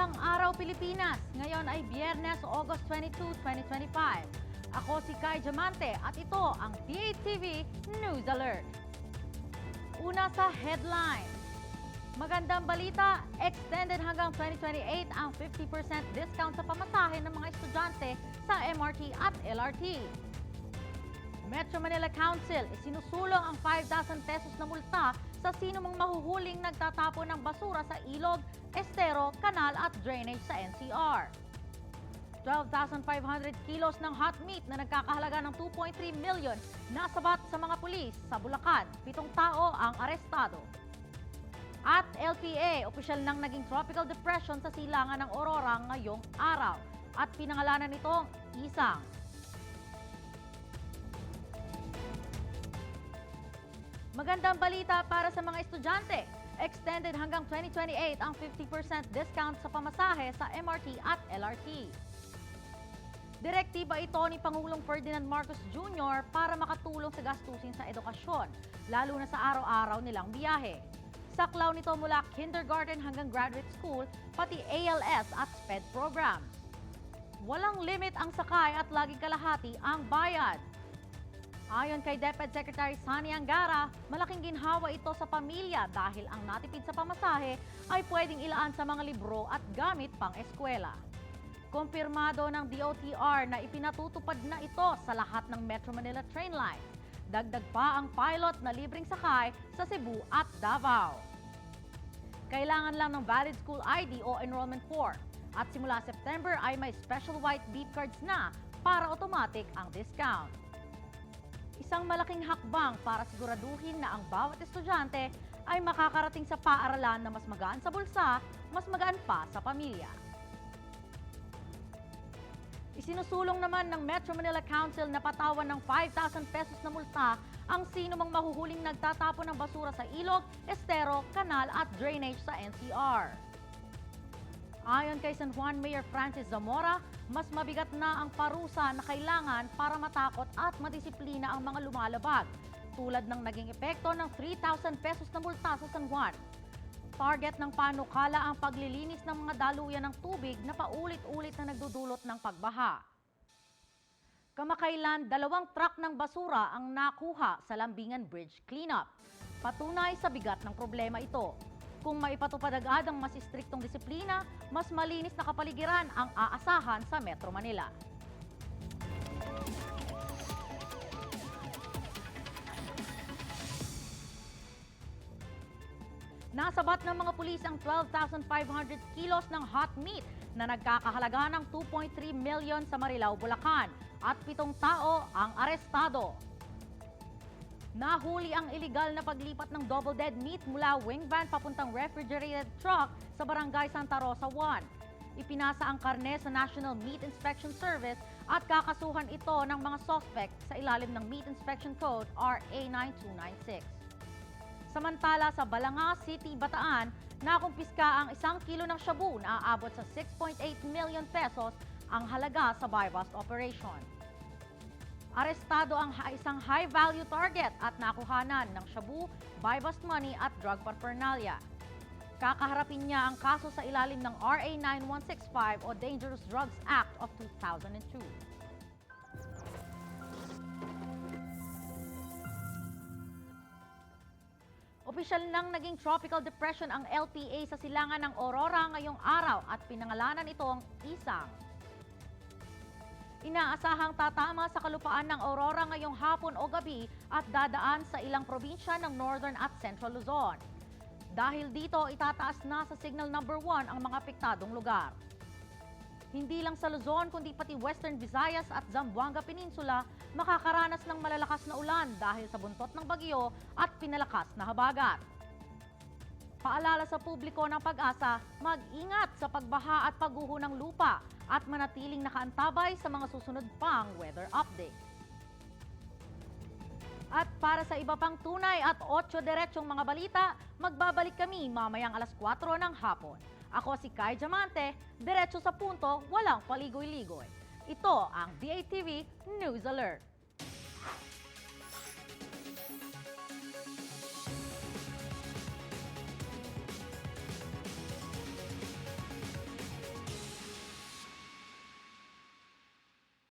Mapagpalang araw Pilipinas. Ngayon ay Biyernes, August 22, 2025. Ako si Kai Diamante at ito ang DATV News Alert. Una sa headline. Magandang balita, extended hanggang 2028 ang 50% discount sa pamasahe ng mga estudyante sa MRT at LRT. Metro Manila Council isinusulong ang 5,000 pesos na multa sa sino mang mahuhuling nagtatapon ng basura sa ilog, estero, kanal at drainage sa NCR. 12,500 kilos ng hot meat na nagkakahalaga ng 2.3 million nasabat sa mga pulis sa Bulacan. Pitong tao ang arestado. At LPA, opisyal nang naging tropical depression sa silangan ng Aurora ngayong araw. At pinangalanan nitong Isang. Magandang balita para sa mga estudyante. Extended hanggang 2028 ang 50% discount sa pamasahe sa MRT at LRT. Direktiba ito ni Pangulong Ferdinand Marcos Jr. para makatulong sa gastusin sa edukasyon, lalo na sa araw-araw nilang biyahe. Saklaw nito mula kindergarten hanggang graduate school, pati ALS at SPED programs. Walang limit ang sakay at laging kalahati ang bayad. Ayon kay DepEd Secretary Sani Angara, malaking ginhawa ito sa pamilya dahil ang natipid sa pamasahe ay pwedeng ilaan sa mga libro at gamit pang eskwela. Kumpirmado ng DOTR na ipinatutupad na ito sa lahat ng Metro Manila train line. Dagdag pa ang pilot na libreng sakay sa Cebu at Davao. Kailangan lang ng valid school ID o enrollment form. At simula September ay may special white beep cards na para automatic ang discount. Isang malaking hakbang para siguraduhin na ang bawat estudyante ay makakarating sa paaralan na mas magaan sa bulsa, mas magaan pa sa pamilya. Isinusulong naman ng Metro Manila Council na patawan ng 5,000 pesos na multa ang sino mang mahuhuling nagtatapon ng basura sa ilog, estero, kanal at drainage sa NCR. Ayon kay San Juan Mayor Francis Zamora, mas mabigat na ang parusa na kailangan para matakot at madisiplina ang mga lumalabag, tulad ng naging epekto ng 3,000 pesos na multa sa San Juan. Target ng panukala ang paglilinis ng mga daluyan ng tubig na paulit-ulit na nagdudulot ng pagbaha. Kamakailan, dalawang truck ng basura ang nakuha sa Lambingan Bridge cleanup. Patunay sa bigat ng problema ito. Kung maipatupad agad ang mas istriktong disiplina, mas malinis na kapaligiran ang aasahan sa Metro Manila. Nasabat ng mga pulis ang 12,500 kilos ng hot meat na nagkakahalaga ng 2.3 million sa Marilao, Bulacan at pitong tao ang arestado. Nahuli ang iligal na paglipat ng double dead meat mula wing van papuntang refrigerated truck sa barangay Santa Rosa 1. Ipinasa ang karne sa National Meat Inspection Service at kakasuhan ito ng mga suspect sa ilalim ng Meat Inspection Code RA 9296. Samantala sa Balanga City, Bataan, nakumpiska ang isang kilo ng shabu na aabot sa 6.8 million pesos ang halaga sa buy bust operation. Arestado ang isang high-value target at nakuhanan ng shabu, buy bust money at drug paraphernalia. Kakaharapin niya ang kaso sa ilalim ng RA 9165 o Dangerous Drugs Act of 2002. Opisyal nang naging tropical depression ang LPA sa silangan ng Aurora ngayong araw at pinangalanan itong Isang. Inaasahang tatama sa kalupaan ng Aurora ngayong hapon o gabi at dadaan sa ilang probinsya ng Northern at Central Luzon. Dahil dito, itataas na sa signal number 1 ang mga apektadong lugar. Hindi lang sa Luzon kundi pati Western Visayas at Zamboanga Peninsula makakaranas ng malalakas na ulan dahil sa buntot ng bagyo at pinalakas na habagat. Paalala sa publiko ng pag-asa, mag-ingat sa pagbaha at pagguho ng lupa at manatiling nakaantabay sa mga susunod pang weather update. At para sa iba pang tunay at 8 diretsong mga balita, magbabalik kami mamayang alas 4 ng hapon. Ako si Kai Diamante, diretso sa punto, walang paligoy-ligoy. Ito ang DATV News Alert.